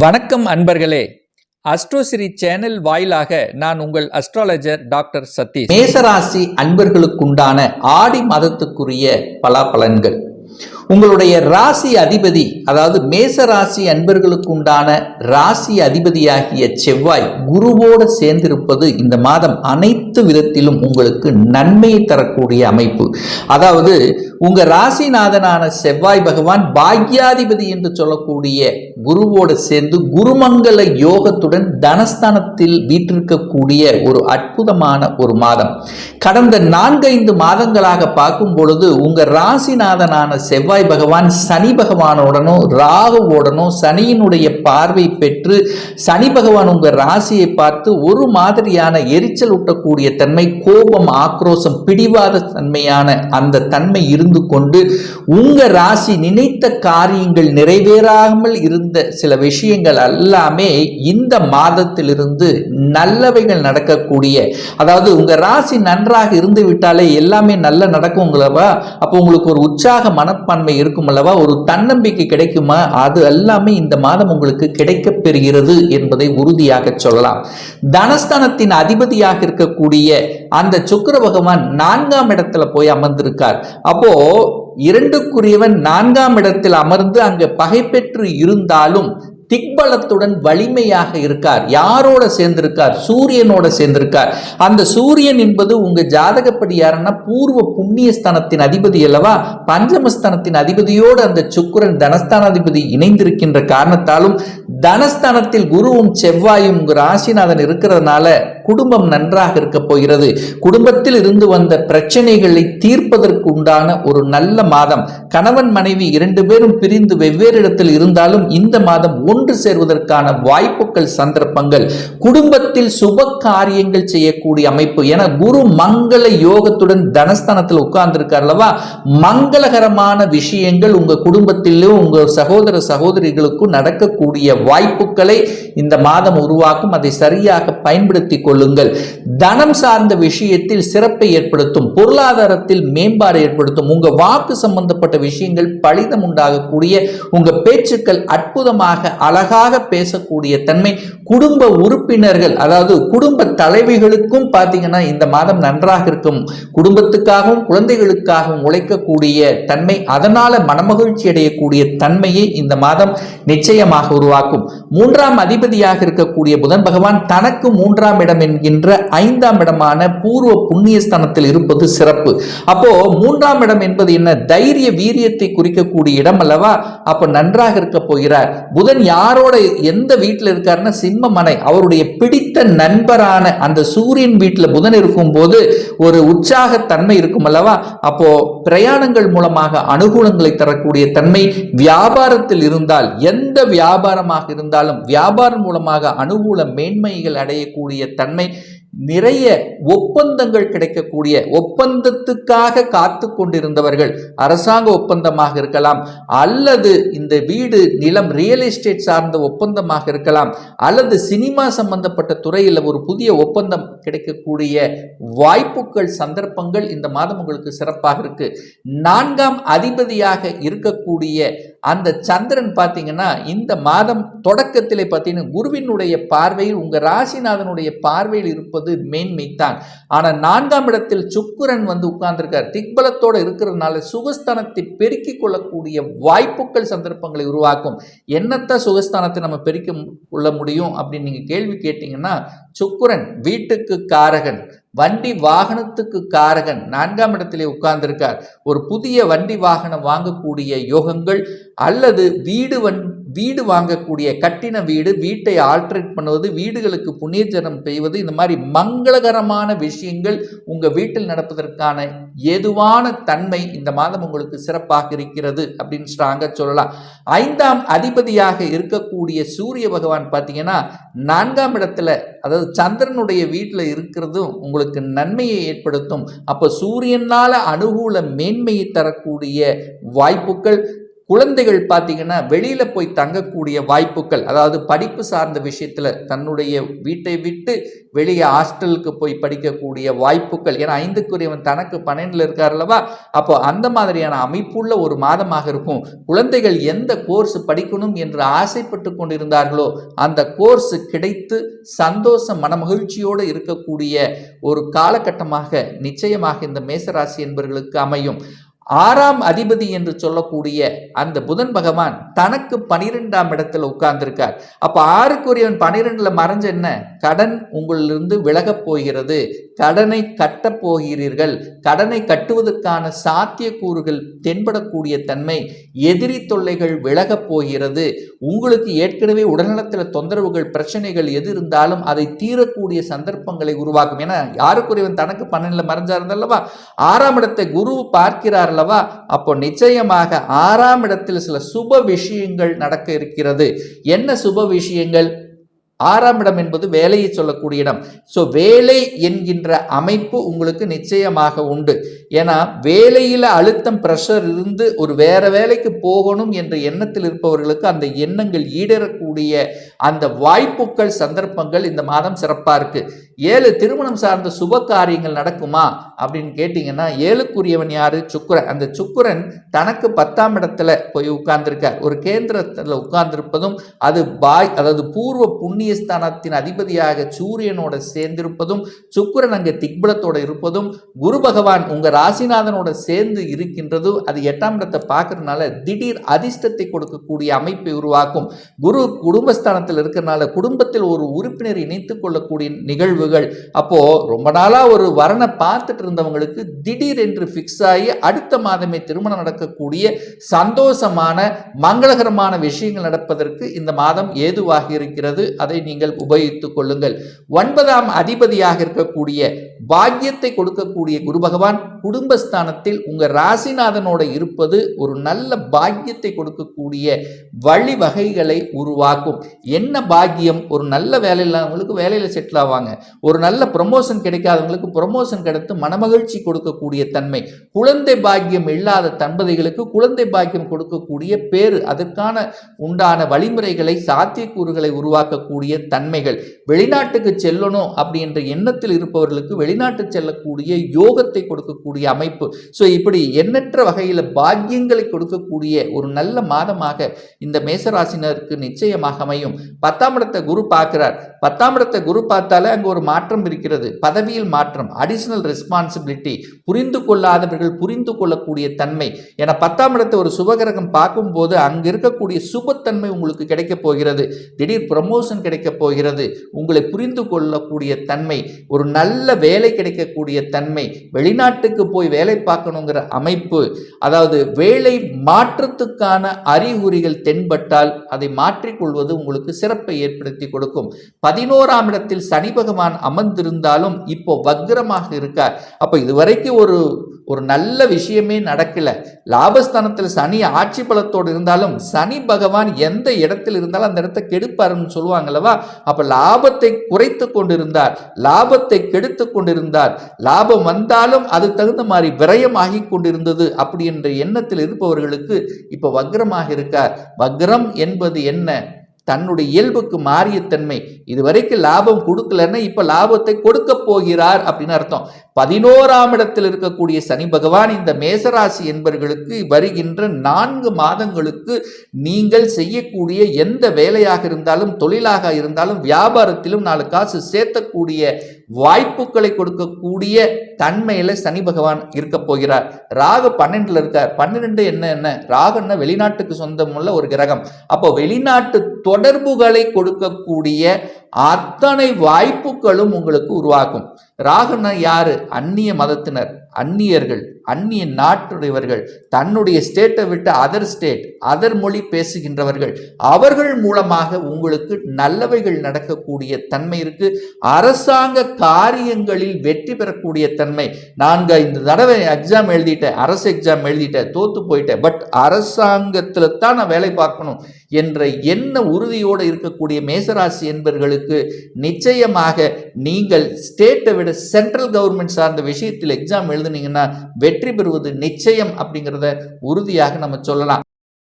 வணக்கம் அன்பர்களே. அஸ்ட்ரோசிரி சேனல் வாயிலாக நான் உங்கள் அஸ்ட்ராலஜர் டாக்டர் சதீஷ். மேசராசி அன்பர்களுக்குண்டான ஆடி மாதத்துக்குரிய பலாபலன்கள். உங்களுடைய ராசி அதிபதி அதாவது மேச ராசி அன்பர்களுக்கு உண்டான ராசி அதிபதியாகிய செவ்வாய் குருவோடு சேர்ந்திருப்பது இந்த மாதம் அனைத்து விதத்திலும் உங்களுக்கு நன்மையை தரக்கூடிய அமைப்பு. அதாவது உங்க ராசிநாதனான செவ்வாய் பகவான் பாக்யாதிபதி என்று சொல்லக்கூடிய குருவோடு சேர்ந்து குருமங்கல யோகத்துடன் தனஸ்தானத்தில் வீற்றிருக்கக்கூடிய ஒரு அற்புதமான ஒரு மாதம். கடந்த நான்கைந்து மாதங்களாக பார்க்கும் பொழுது உங்க ராசிநாதனான செவ்வாய் செவ்வாய் பகவான் சனி பகவானுடனும் ராகுவோடனும் சனியினுடைய பார்வை பெற்று சனி பகவான் உங்கள் ராசியை பார்த்து ஒரு மாதிரியான எரிச்சல் ஊட்டக்கூடிய தன்மை கோபம் ஆக்ரோசம் பிடிவாத தன்மையான அந்த தன்மை இருந்து கொண்டு உங்கள் ராசி நினைத்த காரியங்கள் நிறைவேறாமல் இருந்த சில விஷயங்கள் எல்லாமே இந்த மாதத்திலிருந்து நல்லவைகள் நடக்கக்கூடிய அதாவது உங்கள் ராசி நன்றாக இருந்து விட்டாலே எல்லாமே நல்ல நடக்கும் உங்களவா அப்போ உங்களுக்கு ஒரு உற்சாக மனப்பான்மை இருக்கும் அல்லவா? ஒரு தன்னம்பிக்கை கிடைக்குமா? அது எல்லாமே இந்த மாதம் உங்களுக்கு கிடைக்கப் பெறுகிறது என்பதை உறுதியாக சொல்லலாம். தனஸ்தானத்தின் அதிபதியாக இருக்கக்கூடிய அந்த சுக்கிர பகவான் நான்காம் இடத்துல போய் அமர்ந்திருக்கார். அப்போ இரண்டுக்குரியவன் நான்காம் இடத்தில் அமர்ந்து அங்கு பகை பெற்று இருந்தாலும் திக்பலத்துடன் வலிமையாக இருக்கார். யாரோட சேர்ந்திருக்கார்? சூரியனோட சேர்ந்திருக்கார். அந்த சூரியன் என்பது உங்க ஜாதகப்படி யாருன்னா பூர்வ புண்ணிய ஸ்தானத்தின் அதிபதி அல்லவா? பஞ்சமஸ்தானத்தின் அதிபதியோடு அந்த சுக்கிரன் தனஸ்தானாதிபதி இணைந்திருக்கின்ற காரணத்தாலும் தனஸ்தானத்தில் குருவும் செவ்வாயும் உங்க ராசிநாதன் இருக்கிறதுனால குடும்பம் நன்றாக இருக்க போகிறது. குடும்பத்தில் இருந்து வந்த பிரச்சனைகளை தீர்ப்பதற்கு உண்டான ஒரு நல்ல மாதம். கணவன் மனைவி இரண்டு பேரும் பிரிந்து வெவ்வேறு இடத்தில் இருந்தாலும் இந்த மாதம் ஒன்று சேர்வதற்கான வாய்ப்புகள் சந்தர்ப்பங்கள். குடும்பத்தில் சுப காரியங்கள் செய்யக்கூடிய அமைப்பு. என குரு மங்கள யோகத்துடன் தனஸ்தானத்தில் உட்கார்ந்திருக்கார் அல்லவா? மங்களகரமான விஷயங்கள் உங்க குடும்பத்திலும் உங்க சகோதர சகோதரிகளுக்கும் நடக்கக்கூடிய வாய்ப்புகளை இந்த மாதம் உருவாக்கும். அதை சரியாக பயன்படுத்தி கொள்ளுங்கள். தனம் சார்ந்த விஷயத்தில் சிறப்பை ஏற்படுத்தும் பொருளாதாரத்தில் மேம்பாடு ஏற்படுத்தும் உங்க வாக்கு சம்பந்தப்பட்ட விஷயங்கள் பலிதம் உண்டாகக்கூடிய உங்க பேச்சுக்கள் அற்புதமாக அழகாக பேசக்கூடிய தன்மை குடும்ப உறுப்பினர்கள் அதாவது குடும்ப தலைவிகளுக்கும் பார்த்தீங்கன்னா இந்த மாதம் நன்றாக இருக்கும். குடும்பத்துக்காகவும் குழந்தைகளுக்காகவும் உழைக்கக்கூடிய தன்மை அதனால மனமகிழ்ச்சி அடையக்கூடிய தன்மையை இந்த மாதம் நிச்சயமாக உருவாக்கும். மூன்றாம் அதிபதியாக இருக்கக்கூடிய புதன் பகவான் தனக்கு மூன்றாம் இடம் என்கின்ற ஐந்தாம் இடமான பூர்வ புண்ணிய ஸ்தானத்தில் இருப்பது சிறப்பு. அப்போ மூன்றாம் இடம் என்பது என்ன? தைரிய வீரியத்தை குறிக்கக்கூடிய இடம் அல்லவா? அப்ப நன்றாக இருக்க போகிறார். புதன் யாரோட எந்த வீட்டில் இருக்காருன்னா சிம்ம மனை. அவருடைய பிடித்த நண்பரான அந்த சூரியன் வீட்டில் புதன் இருக்கும் போது ஒரு உற்சாக தன்மை இருக்கும் அல்லவா? அப்போ பிரயாணங்கள் மூலமாக அனுகூலங்களை தரக்கூடிய தன்மை வியாபாரத்தில் இருந்தால் எந்த வியாபாரமாக இருந்தால் இருந்தாலும் வியாபாரம் மூலமாக அனுகூல மேன்மைகள் அடையக்கூடிய தன்மை நிறைய ஒப்பந்தங்கள் கிடைக்கக்கூடிய ஒப்பந்தத்துக்காக காத்து கொண்டிருந்தவர்கள் அரசாங்க ஒப்பந்தமாக இருக்கலாம் அல்லது இந்த வீடு நிலம் ரியல் எஸ்டேட் சார்ந்த ஒப்பந்தமாக இருக்கலாம் அல்லது சினிமா சம்பந்தப்பட்ட துறையில் ஒரு புதிய ஒப்பந்தம் கிடைக்கக்கூடிய வாய்ப்புகள் சந்தர்ப்பங்கள் இந்த மாதம் உங்களுக்கு சிறப்பாக இருக்கு. நான்காம் அதிபதியாக இருக்கக்கூடிய அந்த சந்திரன் பார்த்தீங்கன்னா இந்த மாதம் தொடக்கத்தில் பார்த்தீங்கன்னா குருவினுடைய பார்வையில் உங்கள் ராசிநாதனுடைய பார்வையில் இருப்பது மேன்மை தான். ஆனால் நான்காம் இடத்தில் சுக்குரன் வந்து உட்கார்ந்துருக்கார். திக்பலத்தோடு இருக்கிறதுனால சுகஸ்தானத்தை பெருக்கிக் கொள்ளக்கூடிய வாய்ப்புகள் சந்தர்ப்பங்களை உருவாக்கும். என்னத்தான் சுகஸ்தானத்தை நம்ம பெருக்க கொள்ள முடியும் அப்படின்னு நீங்கள் கேள்வி கேட்டிங்கன்னா சுக்குரன் வீட்டுக்கு காரகன். வண்டி வாகனத்துக்கு காரகன் நான்காம் இடத்திலே உட்கார்ந்திருக்கார். ஒரு புதிய வண்டி வாகனம் வாங்கக்கூடிய யோகங்கள் அல்லது வீடு வண் வீடு வாங்கக்கூடிய கட்டின வீடு வீட்டை ஆல்ட்ரேட் பண்ணுவது வீடுகளுக்கு புண்ணியஜனம் செய்வது இந்த மாதிரி மங்களகரமான விஷயங்கள் உங்கள் வீட்டில் நடப்பதற்கான ஏதுவான தன்மை இந்த மாதம் உங்களுக்கு சிறப்பாக இருக்கிறது அப்படின்னு ஸ்ட்ராங்க சொல்லலாம். ஐந்தாம் அதிபதியாக இருக்கக்கூடிய சூரிய பகவான் பார்த்தீங்கன்னா நான்காம் இடத்துல அதாவது சந்திரனுடைய வீட்டில் இருக்கிறதும் உங்களுக்கு நன்மையை ஏற்படுத்தும். அப்போ சூரியனால் அனுகூல மேன்மையை தரக்கூடிய வாய்ப்புகள் குழந்தைகள் பார்த்தீங்கன்னா வெளியில் போய் தங்கக்கூடிய வாய்ப்புகள் அதாவது படிப்பு சார்ந்த விஷயத்தில் தன்னுடைய வீட்டை விட்டு வெளியே ஹாஸ்டலுக்கு போய் படிக்கக்கூடிய வாய்ப்புகள். ஏன்னா ஐந்துக்குரியவன் தனக்கு பன்னெண்டில் இருக்கார் அல்லவா? அப்போ அந்த மாதிரியான அமைப்புள்ள ஒரு மாதமாக இருக்கும். குழந்தைகள் எந்த கோர்ஸ் படிக்கணும் என்று ஆசைப்பட்டு கொண்டிருந்தார்களோ அந்த கோர்ஸ் கிடைத்து சந்தோஷ மனமகிழ்ச்சியோடு இருக்கக்கூடிய ஒரு காலகட்டமாக நிச்சயமாக இந்த மேசராசி என்பவர்களுக்கு அமையும். ஆறாம் அதிபதி என்று சொல்லக்கூடிய அந்த புதன் பகவான் தனக்கு பனிரெண்டாம் இடத்துல உட்கார்ந்திருக்கார். அப்ப ஆறுக்குரியவன் பனிரெண்டுல மறைஞ்ச என்ன? கடன் உங்களிலிருந்து விலகப் போகிறது. கடனை கட்டப் போகிறீர்கள். கடனை கட்டுவதற்கான சாத்தியக்கூறுகள் தென்படக்கூடிய தன்மை எதிரி தொல்லைகள் விலகப் போகிறது. உங்களுக்கு ஏற்கனவே உடல்நலத்தில் தொந்தரவுகள் பிரச்சனைகள் எது இருந்தாலும் அதை தீரக்கூடிய சந்தர்ப்பங்களை உருவாக்கும். ஏன்னா யாருக்குரியவன் தனக்கு பன்னெண்டுல மறைஞ்சாருந்தல்லவா ஆறாம் இடத்தை குரு பார்க்கிறார் அல்லவா? அப்போ நிச்சயமாக ஆறாம் இடத்தில் சில சுப விஷயங்கள் நடக்க இருக்கிறது. என்ன சுப விஷயங்கள்? ஆறாம் இடம் என்பது வேலையை சொல்லக்கூடிய இடம். ஸோ வேலை என்கின்ற அமைப்பு உங்களுக்கு நிச்சயமாக உண்டு. ஏன்னா வேலையில் அழுத்தம் ப்ரெஷர் இருந்து ஒரு வேற வேலைக்கு போகணும் என்ற எண்ணத்தில் இருப்பவர்களுக்கு அந்த எண்ணங்கள் ஈடேறக்கூடிய அந்த வாய்ப்புகள் சந்தர்ப்பங்கள் இந்த மாதம் சிறப்பாக இருக்கு. ஏழு திருமணம் சார்ந்த சுப காரியங்கள் நடக்குமா அப்படின்னு கேட்டிங்கன்னா ஏழுக்குரியவன் யாரு? சுக்கரன். அந்த சுக்குரன் தனக்கு பத்தாம் இடத்துல போய் உட்கார்ந்துருக்கார். ஒரு கேந்திரத்தில் உட்கார்ந்திருப்பதும் அது பாய் அதாவது பூர்வ புண்ணிய புண்ணியஸ்தானத்தின் அதிபதியாக சூரியனோட சேர்ந்திருப்பதும் சுக்கிரன் அங்கே திக்பலத்தோட இருப்பதும் குரு பகவான் உங்க ராசிநாதனோட சேர்ந்து இருக்கின்றதும் அது எட்டாம் இடத்தை பார்க்கறதுனால திடீர் அதிர்ஷ்டத்தை கொடுக்கக்கூடிய அமைப்பை உருவாக்கும். குரு குடும்பஸ்தானத்தில் இருக்கிறனால குடும்பத்தில் ஒரு உறுப்பினர் இணைத்துக் கொள்ளக்கூடிய நிகழ்வுகள். அப்போ ரொம்ப நாளா ஒரு வரனை பார்த்துட்டு இருந்தவங்களுக்கு திடீர் என்று ஃபிக்ஸ் ஆகி அடுத்த மாதமே திருமணம் நடக்கக்கூடிய சந்தோஷமான மங்களகரமான விஷயங்கள் நடப்பதற்கு இந்த மாதம் ஏதுவாக இருக்கிறது. அதை அதை நீங்கள் உபயோகித்துக் கொள்ளுங்கள். ஒன்பதாம் அதிபதியாக இருக்கக்கூடிய பாக்கியத்தை கொடுக்கக்கூடிய குரு பகவான் குடும்பஸ்தானத்தில் உங்கள் ராசிநாதனோட இருப்பது ஒரு நல்ல பாக்கியத்தை கொடுக்கக்கூடிய வழிவகைகளை உருவாக்கும். என்ன பாக்கியம்? ஒரு நல்ல வேலை இல்லாதவங்களுக்கு வேலையில் செட்டில் ஆவாங்க. ஒரு நல்ல ப்ரொமோஷன் கிடைக்காதவங்களுக்கு ப்ரொமோஷன் கிடைத்து மனமகிழ்ச்சி கொடுக்கக்கூடிய தன்மை. குழந்தை பாக்கியம் இல்லாத தம்பதிகளுக்கு குழந்தை பாக்கியம் கொடுக்கக்கூடிய பேரு அதற்கான உண்டான வழிமுறைகளை சாத்தியக்கூறுகளை உருவாக்கக்கூடிய தன்மைகள். வெளிநாட்டுக்கு செல்லணும் அப்படின்ற எண்ணத்தில் இருப்பவர்களுக்கு வெளிநாட்டு செல்லக்கூடிய யோகத்தை கொடுக்கக்கூடிய அமைப்பு. ஸோ இப்படி எண்ணற்ற வகையில் பாக்கியங்களை கொடுக்கக்கூடிய ஒரு நல்ல மாதமாக இந்த மேசராசினருக்கு நிச்சயமாக அமையும். பத்தாம் இடத்தை குரு பார்க்கிறார். பத்தாம் இடத்தை குரு பார்த்தாலே அங்கே ஒரு மாற்றம் இருக்கிறது. பதவியில் மாற்றம் அடிஷனல் ரெஸ்பான்சிபிலிட்டி புரிந்து கொள்ளாதவர்கள் புரிந்து கொள்ளக்கூடிய தன்மை. என பத்தாம் இடத்தை ஒரு சுபகிரகம் பார்க்கும்போது அங்கே இருக்கக்கூடிய சுபத்தன்மை உங்களுக்கு கிடைக்கப் போகிறது. திடீர் ப்ரமோஷன் கிடைக்கப் போகிறது. உங்களை புரிந்து கொள்ளக்கூடிய தன்மை ஒரு நல்ல வேலை கிடைக்கக்கூடிய தன்மை வெளிநாட்டுக்கு போய் வேலை பார்க்கணுங்கிற அமைப்பு அதாவது வேலை மாற்றத்துக்கான அறிகுறிகள் தென்பட்டால் அதை மாற்றிக்கொள்வது உங்களுக்கு சிறப்பை ஏற்படுத்தி கொடுக்கும். பதினோராம் இடத்தில் சனி பகவான் அமர்ந்திருந்தாலும் இப்போ வக்ரமாக இருக்கார். அப்போ இதுவரைக்கும் ஒரு ஒரு நல்ல விஷயமே நடக்கல. லாபஸ்தானத்தில் சனி ஆட்சி பலத்தோடு இருந்தாலும் சனி பகவான் எந்த இடத்தில் இருந்தாலும் அந்த இடத்தை கெடுப்பாருன்னு அல்லவா? அப்ப லாபத்தை குறைத்து கொண்டிருந்தார் லாபத்தை கெடுத்து கொண்டிருந்தார். லாபம் வந்தாலும் அது தகுந்த மாதிரி விரயம் ஆகி கொண்டிருந்தது அப்படி என்ற எண்ணத்தில் இருப்பவர்களுக்கு இப்ப வக்ரமாக இருக்கார். வக்ரம் என்பது என்ன? தன்னுடைய இயல்புக்கு மாறிய தன்மை. இதுவரைக்கும் லாபம் கொடுக்கலன்னா இப்ப லாபத்தை கொடுக்க போகிறார் அப்படின்னு அர்த்தம். பதினோராம் இடத்தில் இருக்கக்கூடிய சனி பகவான் இந்த மேசராசி என்பவர்களுக்கு வருகின்ற நான்கு மாதங்களுக்கு நீங்கள் செய்யக்கூடிய எந்த வேலையாக இருந்தாலும் தொழிலாக இருந்தாலும் வியாபாரத்திலும் நாலு காசு சேர்த்தக்கூடிய வாய்ப்புகளை கொடுக்கக்கூடிய தன்மையில சனி பகவான் இருக்க போகிறார். ராகு பன்னெண்டுல இருக்கார். பன்னிரெண்டு என்ன என்ன? ராகுன்னா வெளிநாட்டுக்கு சொந்தமுள்ள ஒரு கிரகம். அப்போ வெளிநாட்டு தொடர்புகளை கொடுக்கக்கூடிய அத்தனை வாய்ப்புகளும் உங்களுக்கு உருவாக்கும் ராகுனா யாரு? அந்நிய மதத்தினர் அந்நியர்கள் அந்நிய நாட்டுடையவர்கள் தன்னுடைய ஸ்டேட்டை விட்டு அதர் ஸ்டேட் அதர் மொழி பேசுகின்றவர்கள். அவர்கள் மூலமாக உங்களுக்கு நல்லவைகள் நடக்கக்கூடிய தன்மை இருக்கு. அரசாங்க காரியங்களில் வெற்றி பெறக்கூடிய தன்மை. நான்கு இந்த தடவை எக்ஸாம் எழுதிட்டேன் அரசு எக்ஸாம் எழுதிட்டேன் தோத்து போயிட்டேன். பட் அரசாங்கத்தில் தான் நான் வேலை பார்க்கணும் என்ற எண்ண உறுதியோடு இருக்கக்கூடிய மேசராசி என்பர்களுக்கு என்பவர்களுக்கு நிச்சயமாக நீங்கள் ஸ்டேட்டை விட சென்ட்ரல் கவர்மெண்ட் சார்ந்த விஷயத்தில் எக்ஸாம் எழுதுனீங்கன்னா வெற்றி பெறுவது நிச்சயம் அப்படிங்கிறத உறுதியாக நம்ம சொல்லலாம்.